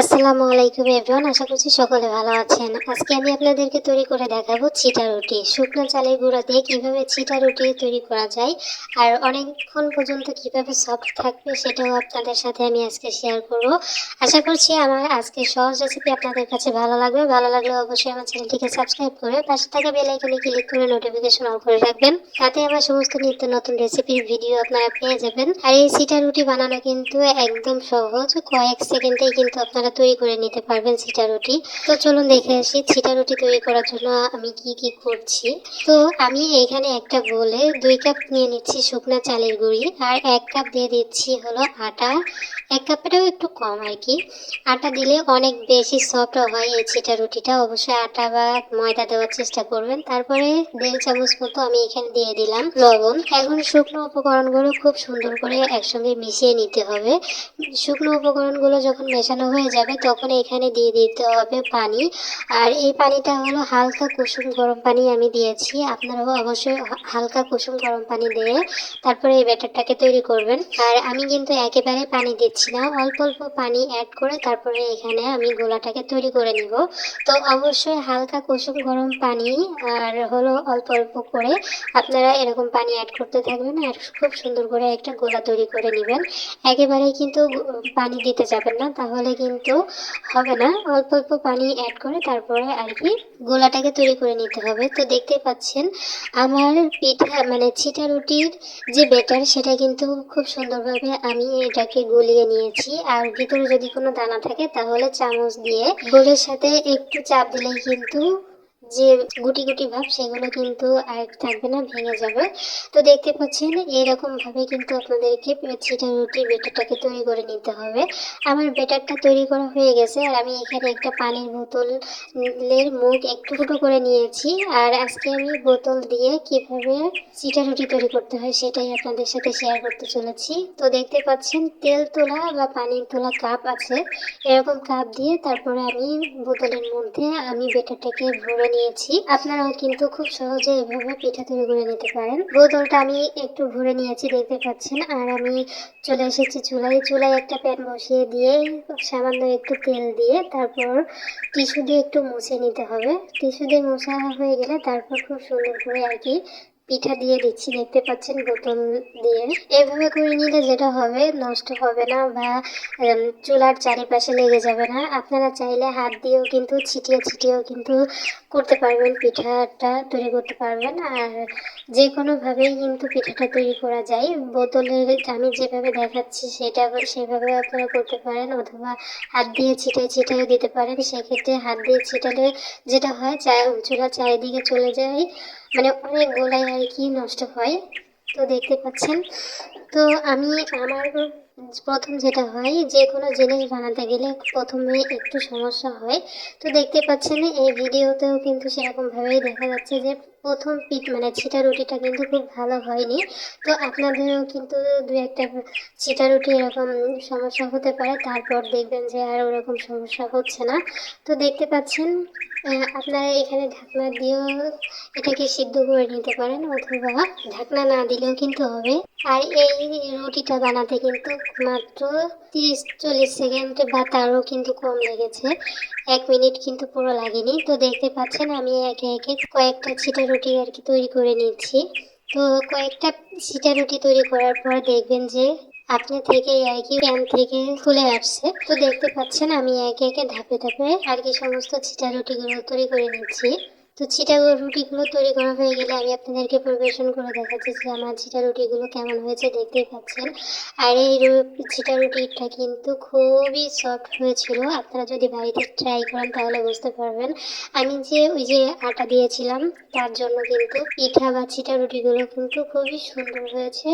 আসসালামু আলাইকুম এভরিওয়ান, আশা করছি সকলে ভালো আছেন। আজকে আমি আপনাদেরকে তৈরি করে দেখাবো চিটা রুটি। শুকনো চালের গুঁড়া দিয়ে কীভাবে চিটা রুটি তৈরি করা যায় আর অনেকক্ষণ পর্যন্ত কীভাবে সফট থাকবে সেটাও আপনাদের সাথে আমি আজকে শেয়ার করব। আশা করছি আমার আজকে সহজ রেসিপি আপনাদের কাছে ভালো লাগবে। ভালো লাগলে অবশ্যই আমার চ্যানেলটিকে সাবস্ক্রাইব করে পাশে থাকা বেল আইকনে ক্লিক করে নোটিফিকেশন অন করে রাখবেন। তাতে আমার সমস্ত নিত্য নতুন রেসিপির ভিডিও আপনারা পেয়ে যাবেন। আর এই চিটা রুটি বানানো কিন্তু একদম সহজ। কয়েক সেকেন্ডেই কিন্তু আপনারা তৈরি করে নিতে পারবেন চিটা রুটি। তো চলুন দেখে আসি চিটা রুটি তৈরি করার জন্য আমি কি কি করছি। তো আমি এখানে একটা বলে দুই কাপ নিয়ে নিচ্ছি শুকনো চালের গুঁড়ি আর এক কাপ দিয়ে দিচ্ছি হলো আটা। এক কাপেরও একটু কম আর কি। আটা দিলে অনেক বেশি সফট হয় এই চিটা রুটিটা। অবশ্যই আটা বা ময়দা দেওয়ার চেষ্টা করবেন। তারপরে দেড় চামচ মতো আমি এখানে দিয়ে দিলাম লবণ। এখন শুকনো উপকরণগুলো খুব সুন্দর করে একসঙ্গে মিশিয়ে নিতে হবে। শুকনো উপকরণগুলো যখন মেশানো হয়ে যাবে তখন এখানে দিয়ে দিতে হবে পানি। আর এই পানিটা হলো হালকা কুসুম গরম পানি আমি দিয়েছি। আপনারাও অবশ্যই হালকা কুসুম গরম পানি দিয়ে তারপরে এই ব্যাটারটাকে তৈরি করবেন। আর আমি কিন্তু একেবারে পানি দিচ্ছি না, অল্প অল্প পানি অ্যাড করে তারপরে এখানে আমি গোলাটাকে তৈরি করে নিব। তো অবশ্যই হালকা কুসুম গরম পানি আর হলো অল্প অল্প করে আপনারা এরকম পানি অ্যাড করতে থাকবেন আর খুব সুন্দর করে একটা গোলা তৈরি করে নেবেন। একেবারেই কিন্তু পানি দিতে যাবেন না, তাহলে কিন্তু হবে না। অল্প অল্প পানি অ্যাড করে তারপরে আর কি গোলাটাকে তৈরি করে নিতে হবে। তো দেখতে পাচ্ছেন, আমার পিঠা মানে ছিটা রুটির যে বেটার সেটা কিন্তু খুব সুন্দরভাবে আমি এটাকে গলিয়ে নিয়েছি। আর ভিতরে যদি কোনো দানা থাকে তাহলে চামচ দিয়ে গোলের সাথে একটু চাপ দিলেই কিন্তু যে গুটি গুটি ভাব, সেগুলো কিন্তু আর থাকবে না, ভেঙে যাবে। তো দেখতে পাচ্ছেন এরকম ভাবে কিন্তু আপনাদেরকে ছিটা রুটির বেটারটাকে তৈরি করে নিতে হবে। আমার বেটারটা তৈরি করা হয়ে গেছে, আর আমি এখানে একটা পানির বোতলের মুখ একটু ফুটো করে নিয়েছি। আর আজকে আমি বোতল দিয়ে কীভাবে চিটা রুটি তৈরি করতে হয়, সেটাই আপনাদের সাথে শেয়ার করতে চলেছি। তো দেখতে পাচ্ছেন, তেল তোলা বা পানির তোলা কাপ আছে। এরকম কাপ দিয়ে তারপরে আমি বোতলের মধ্যে আমি বেটারটাকে ভরে নিয়েছি আপনারাও কিন্তু খুব সহজে এভাবে পিঠা তৈরি করে নিতে পারেন। বোতলটা আমি একটু ভরে নিয়েছি, দেখতে পাচ্ছেন। আর আমি চলে এসেছি চুলায়। চুলায় একটা প্যান বসিয়ে দিয়ে সামান্য একটু তেল দিয়ে তারপর টিস্যু দিয়ে একটু মুছে নিতে হবে। টিস্যু দিয়ে মোছা হয়ে গেলে তারপর খুব সুন্দর করে আর কি পিঠা দিয়ে দিচ্ছি, দেখতে পাচ্ছেন বোতল দিয়ে। এভাবে করে নিলে যেটা হবে, নষ্ট হবে না বা চুলার চারিপাশে লেগে যাবে না। আপনারা চাইলে হাত দিয়েও কিন্তু ছিটিয়ে ছিটিয়েও কিন্তু করতে পারবেন, পিঠাটা তৈরি করতে পারবেন। আর যে কোনোভাবেই কিন্তু পিঠাটা তৈরি করা যায়। বোতলের, আমি যেভাবে দেখাচ্ছি সেটা সেভাবে আপনারা করতে পারেন অথবা হাত দিয়ে ছিটাই ছিটাইও দিতে পারেন। সেক্ষেত্রে হাত দিয়ে ছিটালে যেটা হয়, চা চুলা চারিদিকে চলে যায়। মানে অনেক গোলায় আর কি নষ্ট হয়, তো দেখতে পাচ্ছেন। তো আমি আমার প্রথম যেটা হয়, যে কোনো জিনিস বানাতে গেলে প্রথমে একটু সমস্যা হয়। তো দেখতে পাচ্ছেন, এই ভিডিওতেও কিন্তু সেরকমভাবেই দেখা যাচ্ছে যে প্রথম পিঠ মানে ছিটা রুটিটা কিন্তু খুব ভালো হয়নি। তো আপনাদেরও কিন্তু দু একটা ছিটা রুটি এরকম সমস্যা হতে পারে। তারপর দেখবেন যে আর ওরকম সমস্যা হচ্ছে না। তো দেখতে পাচ্ছেন আপনারা এখানে ঢাকনা দিয়েও এটাকে সিদ্ধ করে নিতে পারেন অথবা ঢাকনা না দিলেও কিন্তু হবে। আর এই রুটিটা বানাতে কিন্তু মাত্র তিরিশ চল্লিশ সেকেন্ড বা তারও কিন্তু কম লেগেছে। এক মিনিট কিন্তু পুরো লাগেনি। তো দেখতে পাচ্ছেন, আমি একে একে কয়েকটা ছিটা রুটি আর কি তৈরি করে নিচ্ছি। তো কয়েকটা সিটা রুটি তৈরি করার পর দেখবেন যে আপনি থেকে আর কি প্যান থেকে খুলে আসছে। তো দেখতে পাচ্ছেন আমি একে একে ধাপে ধাপে আর কি সমস্ত ছিটা রুটিগুলো তৈরি করে নিচ্ছি। তো ছিটা রুটিগুলো তৈরি করা হয়ে গেলে আমি আপনাদেরকে পরিবেশন করে দেখাচ্ছি যে আমার ছিটা রুটিগুলো কেমন হয়েছে, দেখতেই পাচ্ছেন। আর এই ছিটা রুটিটা কিন্তু খুবই সফট হয়েছিল। আপনারা যদি বাড়িতে ট্রাই করেন তাহলে বুঝতে পারবেন। আমি যে ওই যে আটা দিয়েছিলাম, তার জন্য কিন্তু পিঠা বা ছিটা রুটিগুলো কিন্তু খুবই সুন্দর হয়েছে।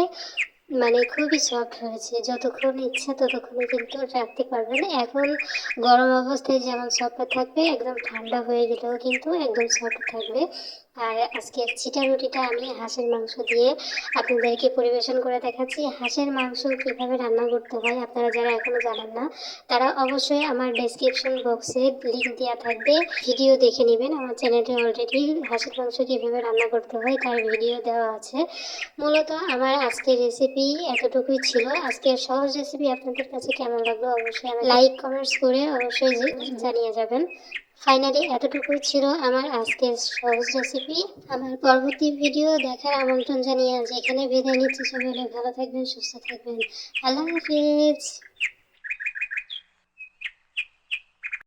মানে খুবই সফট হয়েছে। যতক্ষণ ইচ্ছা ততক্ষণ কিন্তু রাখতে পারবেন এখন গরম অবস্থায় যেমন সফট থাকবে, একদম ঠান্ডা হয়ে গেলেও কিন্তু একদম সফট থাকবে। আর আজকে চিটা রুটিটা আমি হাঁসের মাংস দিয়ে আপনাদেরকে পরিবেশন করে দেখাচ্ছি। হাঁসের মাংস কীভাবে রান্না করতে হয় আপনারা যারা এখনও জানেন না, তারা অবশ্যই আমার ডেসক্রিপশন বক্সে লিঙ্ক দেওয়া থাকবে। ভিডিও দেখে নেবেন, আমার চ্যানেলে অলরেডি হাঁসের মাংস কীভাবে রান্না করতে হয় তার ভিডিও দেওয়া আছে। মূলত আমার আজকের রেসিপি এতটুকুই ছিল। আজকের সহজ রেসিপি আপনাদের কাছে কেমন লাগল অবশ্যই লাইক কমেন্টস করে অবশ্যই জানিয়ে যাবেন। ফাইনালি এতটুকুই ছিল আমার আজকের সহজ রেসিপি আমার পরবর্তী ভিডিও দেখার আমন্ত্রণ জানিয়ে আজ এখানে বিদায় নিচ্ছি। সবাই ভালো থাকবেন, সুস্থ থাকবেন। আল্লাহ হাফিজ।